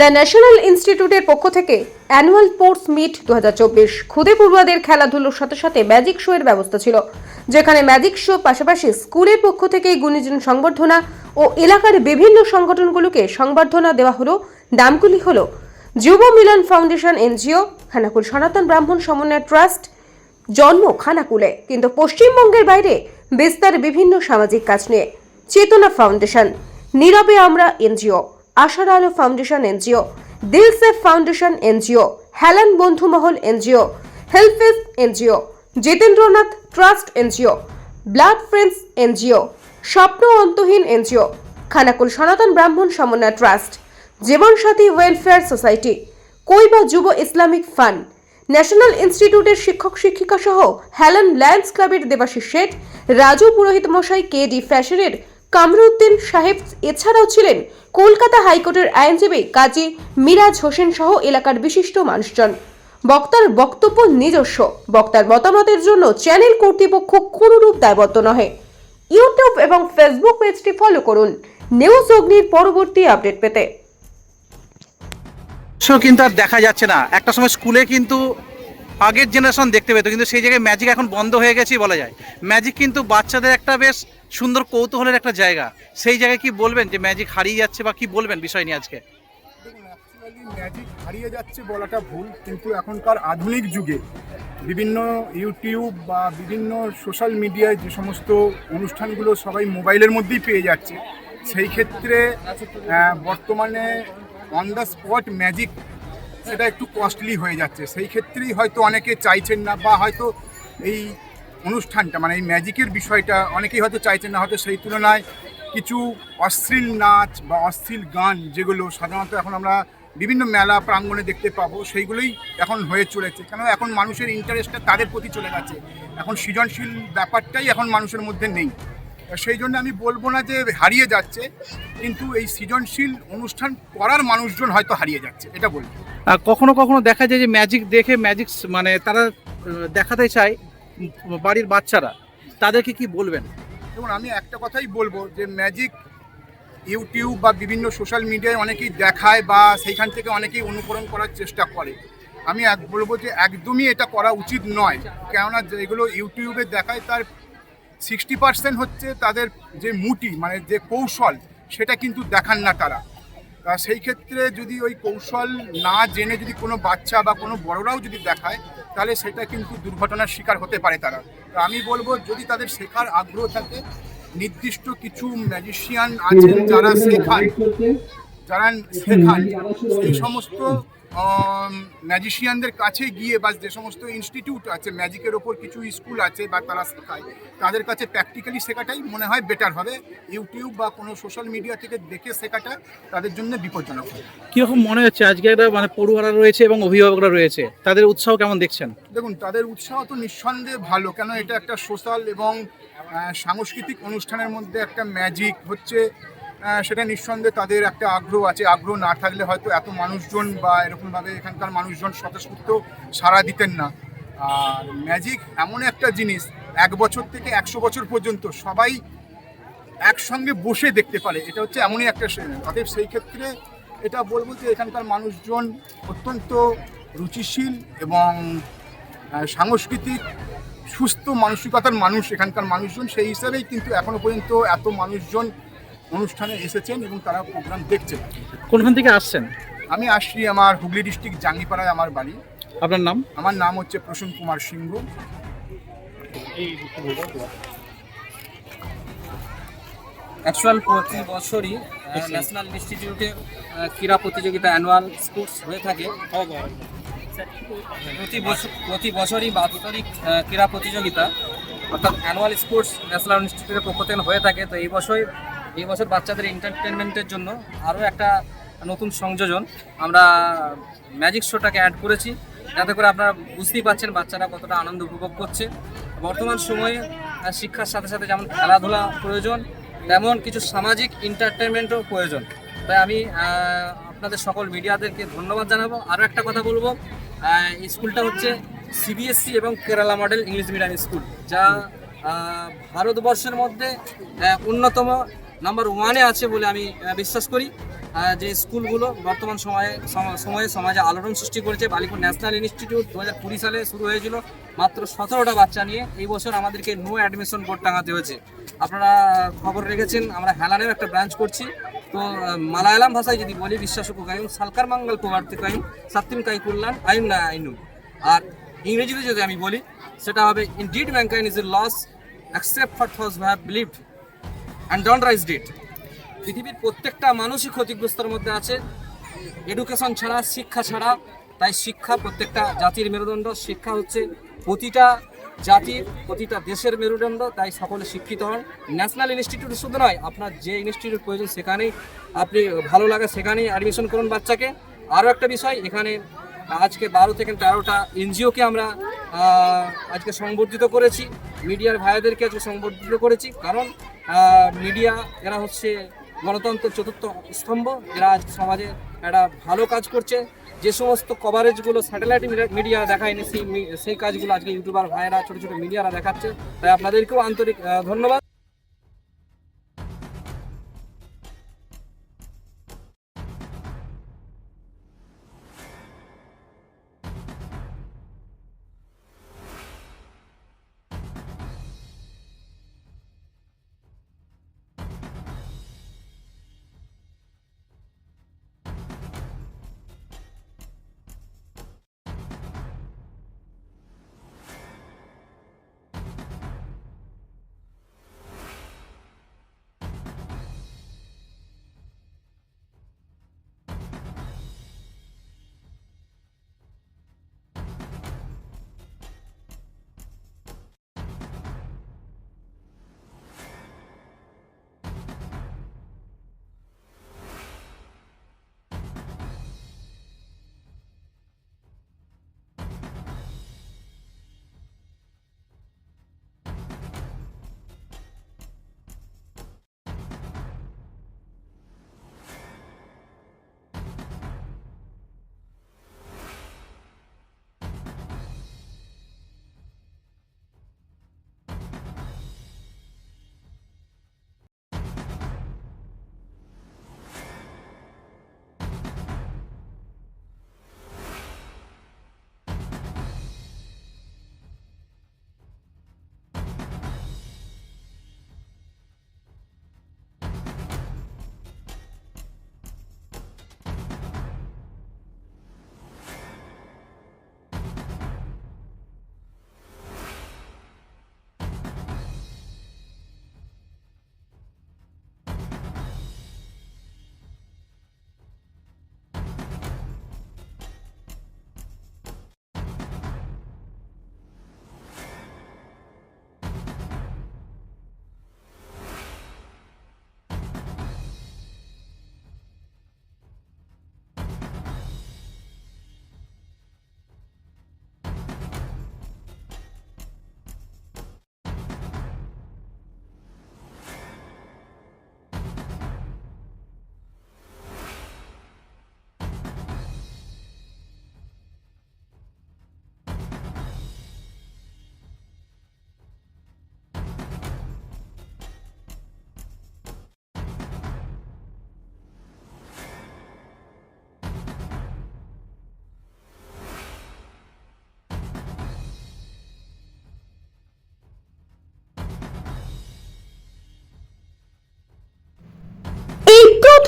The national ইনস্টিটিউটের পক্ষ থেকে অ্যানুয়াল স্পোর্টস মিট দু হাজার চব্বিশ খুদে পড়ুয়াদের খেলাধুলোর সাথে সাথে ম্যাজিক শো এর ব্যবস্থা ছিল, যেখানে ম্যাজিক শো পাশাপাশি স্কুলের পক্ষ থেকে গুণীজন সংবর্ধনা ও এলাকার বিভিন্ন সংগঠনগুলোকে সংবর্ধনা দেওয়া হলো, নামগুলি হলো যুব মিলন ফাউন্ডেশন এনজিও, খানাকুল সনাতন ব্রাহ্মণ সমন্বয় ট্রাস্ট, জন্ম খানাকুলে, কিন্তু পশ্চিমবঙ্গের বাইরে বিস্তার বিভিন্ন সামাজিক কাজ নিয়ে, চেতনা ফাউন্ডেশন, নীরবে আমরা এনজিও। আশার আলো ফাউন্ডেশন এনজিও দিলসেফ ফাউন্ডেশন এনজিও, হেলান বন্ধুমহল NGO হেল্পেস NGO, Jitendranath trust NGO, blood friends NGO, Swapno Antahin NGO, Khanakul Sanatan Brahman Samanvay trust, Jibansathi welfare society, কৈবা যুব ইসলামিক ফান্ড, ন্যাশনাল ইনস্টিটিউটের শিক্ষক শিক্ষিকা সহ হেলান ল্যান্ডস ক্লাবের দেবাশিস শেঠ, রাজু পুরোহিত মশাই কে ডি ফ্যাশনের কামরুদ্দিন সাহেব এছাড়াও ছিলেন কলকাতা হাইকোর্টের আইনজীবী কাজী মিরাজ হোসেন সহ এলাকার বিশিষ্ট মানুষজন। বক্তার বক্তব্য নিজস্ব। বক্তার মতামতের জন্য চ্যানেল কর্তৃপক্ষ কোনরূপ দায়বদ্ধ নহে। ইউটিউব এবং ফেসবুক পেজটি ফলো করুন। নিউজ অগ্নির পরবর্তী আপডেট পেতে। কিন্তু আর দেখা যাচ্ছে না। একটা সময় স্কুলে কিন্তু আগের জেনারেশন দেখতে পেতো, কিন্তু সেই জায়গায় ম্যাজিক এখন বন্ধ হয়ে গেছেই বলা যায়। ম্যাজিক কিন্তু বাচ্চাদের একটা বেশ সুন্দর কৌতূহলের একটা জায়গা। সেই জায়গায় কি বলবেন যে ম্যাজিক হারিয়ে যাচ্ছে বা কি বলবেন বিষয় নিয়ে আজকে? ম্যাজিক হারিয়ে যাচ্ছে বলাটা ভুল, কিন্তু এখনকার আধুনিক যুগে বিভিন্ন ইউটিউব বা বিভিন্ন সোশ্যাল মিডিয়ায় যে সমস্ত অনুষ্ঠানগুলো সবাই মোবাইলের মধ্যেই পেয়ে যাচ্ছে, সেই ক্ষেত্রে বর্তমানে অন দ্য স্পট ম্যাজিক সেটা একটু কস্টলি হয়ে যাচ্ছে। সেই ক্ষেত্রেই হয়তো অনেকে চাইছেন না বা হয়তো এই অনুষ্ঠানটা মানে এই ম্যাজিকের বিষয়টা অনেকেই হয়তো চাইছেন না, হয়তো সেই তুলনায় কিছু অশ্লীল নাচ বা অশ্লীল গান যেগুলো সাধারণত এখন আমরা বিভিন্ন মেলা প্রাঙ্গণে দেখতে পাবো, সেইগুলোই এখন হয়ে চলেছে। কেন এখন মানুষের ইন্টারেস্টটা তাদের প্রতি চলে গেছে। এখন সৃজনশীল ব্যাপারটাই এখন মানুষের মধ্যে নেই। সেই জন্য আমি বলব না যে হারিয়ে যাচ্ছে, কিন্তু এই সৃজনশীল অনুষ্ঠান করার মানুষজন হয়তো হারিয়ে যাচ্ছে, এটা বলব। কখনো কখনো দেখা যায় যে ম্যাজিক দেখে ম্যাজিক মানে তারা দেখাতে চায় বাড়ির বাচ্চারা, তাদেরকে কি বলবেন? দেখুন, আমি একটা কথাই বলব যে ম্যাজিক ইউটিউব বা বিভিন্ন সোশ্যাল মিডিয়ায় অনেকেই দেখায় বা সেইখান থেকে অনেকেই অনুকরণ করার চেষ্টা করে। আমি এক, বলব যে একদমই এটা করা উচিত নয়। কেননা যেগুলো ইউটিউবে দেখায়, তার সিক্সটি পার্সেন্ট হচ্ছে তাদের যে মুটি মানে যে কৌশল, সেটা কিন্তু দেখান না তারা। তা সেই ক্ষেত্রে যদি ওই কৌশল না জেনে যদি কোনো বাচ্চা বা কোনো বড়রাও যদি দেখায় তাহলে সেটা কিন্তু দুর্ঘটনার শিকার হতে পারে তারা। তো আমি বলব, যদি তাদের শেখার আগ্রহ থাকে, নির্দিষ্ট কিছু ম্যাজিশিয়ান আছেন যারা শেখান যারা শেখান, সেই সমস্ত ম্যাজিশিয়ানদের কাছে গিয়ে বা যে সমস্ত ইনস্টিটিউট আছে ম্যাজিকের ওপর কিছু স্কুল আছে বা তারা শেখায় তাদের কাছে প্র্যাকটিক্যালি শেখাটাই মনে হয় বেটার হবে। ইউটিউব বা কোনো সোশ্যাল মিডিয়া থেকে দেখে শেখাটা তাদের জন্য বিপজ্জনক হবে। কীরকম মনে হচ্ছে? আজকে একটা মানে পড়ুয়ারা রয়েছে এবং অভিভাবকরা রয়েছে তাদের উৎসাহ কেমন দেখছেন? দেখুন তাদের উৎসাহ তো নিঃসন্দেহে ভালো কেন এটা একটা সোশ্যাল এবং সাংস্কৃতিক অনুষ্ঠানের মধ্যে একটা ম্যাজিক হচ্ছে। সেটা নিঃসন্দেহে তাদের একটা আগ্রহ আছে। আগ্রহ না থাকলে হয়তো এত মানুষজন বা এরকমভাবে এখানকার মানুষজন স্বতঃস্ফূর্ত সাড়া দিতেন না। আর ম্যাজিক এমন একটা জিনিস, এক বছর থেকে একশো বছর পর্যন্ত সবাই একসঙ্গে বসে দেখতে পারে। এটা হচ্ছে এমনই একটা অতএব সেই ক্ষেত্রে এটা বলব যে এখানকার মানুষজন অত্যন্ত রুচিশীল এবং সাংস্কৃতিক সুস্থ মানসিকতার মানুষ এখানকার মানুষজন। সেই হিসাবেই কিন্তু এখনও পর্যন্ত এত মানুষজন অনুষ্ঠানে এসেছেন এবং তারা প্রোগ্রাম দেখছেন। কোনখান থেকে আসছেন? আমি আসছি আমার হুগলি ডিস্ট্রিক্ট জাঙ্গিপাড়ায় আমার বাড়ি। আপনার নাম? আমার নাম হচ্ছে প্রসূন কুমার সিংহ। অ্যাকচুয়াল প্রতি বছরই ন্যাশনাল ইনস্টিটিউটে ক্রীড়া প্রতিযোগিতা অ্যানুয়াল স্পোর্টস হয়ে থাকে। প্রতি বছর প্রতি বছরই বাৎসরিক ক্রীড়া প্রতিযোগিতা অর্থাৎ অ্যানুয়াল স্পোর্টস ন্যাশনাল ইনস্টিটিউটের পক্ষ থেকে হয়ে থাকে। তো এই বছর এই বছর বাচ্চাদের এন্টারটেনমেন্টের জন্য আরও একটা নতুন সংযোজন আমরা ম্যাজিক শোটাকে অ্যাড করেছি। যাতে করে আপনারা বুঝতেই পাচ্ছেন বাচ্চারা কতটা আনন্দ উপভোগ করছে। বর্তমান সময়ে শিক্ষার সাথে সাথে যেমন খেলাধুলা প্রয়োজন, তেমন কিছু সামাজিক এন্টারটেনমেন্টও প্রয়োজন। তাই আমি আপনাদের সকল মিডিয়াদেরকে ধন্যবাদ জানাব। আরও একটা কথা বলব স্কুলটা হচ্ছে সিবিএসসি এবং Kerala model English medium school যা ভারতবর্ষের মধ্যে অন্যতম নাম্বার ওয়ানে আছে বলে আমি বিশ্বাস করি। যে স্কুলগুলো বর্তমান সময়ে, সম- সময়ে সমাজে আলোড়ন সৃষ্টি করেছে। বালিপুর ন্যাশনাল ইনস্টিটিউট দু হাজার কুড়ি সালে শুরু হয়েছিল মাত্র সতেরোটা বাচ্চা নিয়ে। এই বছর আমাদেরকে নো অ্যাডমিশন বোর্ড টাঙাতে হয়েছে। আপনারা খবর রেখেছেন, আমরা হেলানেও একটা ব্রাঞ্চ করছি। তো মালায়ালাম ভাষায় যদি বলি বিশ্বাসকু কায়ুম সালকার মঙ্গল প্রবর্তী কায়ুম সাত্তিম কাই কুল্লান আইন না আইনু আর ইংরেজিতে যদি আমি বলি, সেটা হবে indeed mankind is a loss except for those have believed and don't rise deed পৃথিবীর প্রত্যেকটা মানুষই ক্ষতিগ্রস্তর মধ্যে আছে। এডুকেশন ছাড়া, শিক্ষা ছাড়া, তাই শিক্ষা প্রত্যেকটা জাতির মেরুদণ্ড। শিক্ষা হচ্ছে প্রতিটা জাতির প্রতিটা দেশের মেরুদণ্ড, তাই সকলে শিক্ষিত হন। ন্যাশনাল ইনস্টিটিউট শুধু নয়, আপনার যে ইনস্টিটিউট প্রয়োজন সেখানেই আপনি ভালো লাগে, সেখানেই অ্যাডমিশন করুন বাচ্চাকে। আরও একটা বিষয়, এখানে আজকে বারো থেকে তেরোটা এনজিওকে আমরা আজকে সংবর্ধিত করেছি। মিডিয়ার ভাইদেরকে আজকে সংবর্ধিত করেছি। কারণ মিডিয়া এরা হচ্ছে গণতন্ত্র চতুর্থ স্তম্ভ। এরা আজ সমাজে একটা ভালো কাজ করছে। যে সমস্ত কভারেজগুলো স্যাটেলাইট মিডিয়া দেখায়নি, সেই সেই কাজগুলো আজকে ইউটিউবার ভাইয়েরা, ছোটো ছোটো মিডিয়ারা দেখাচ্ছে। তাই আপনাদেরকেও আন্তরিক ধন্যবাদ।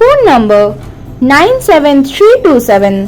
phone number 97327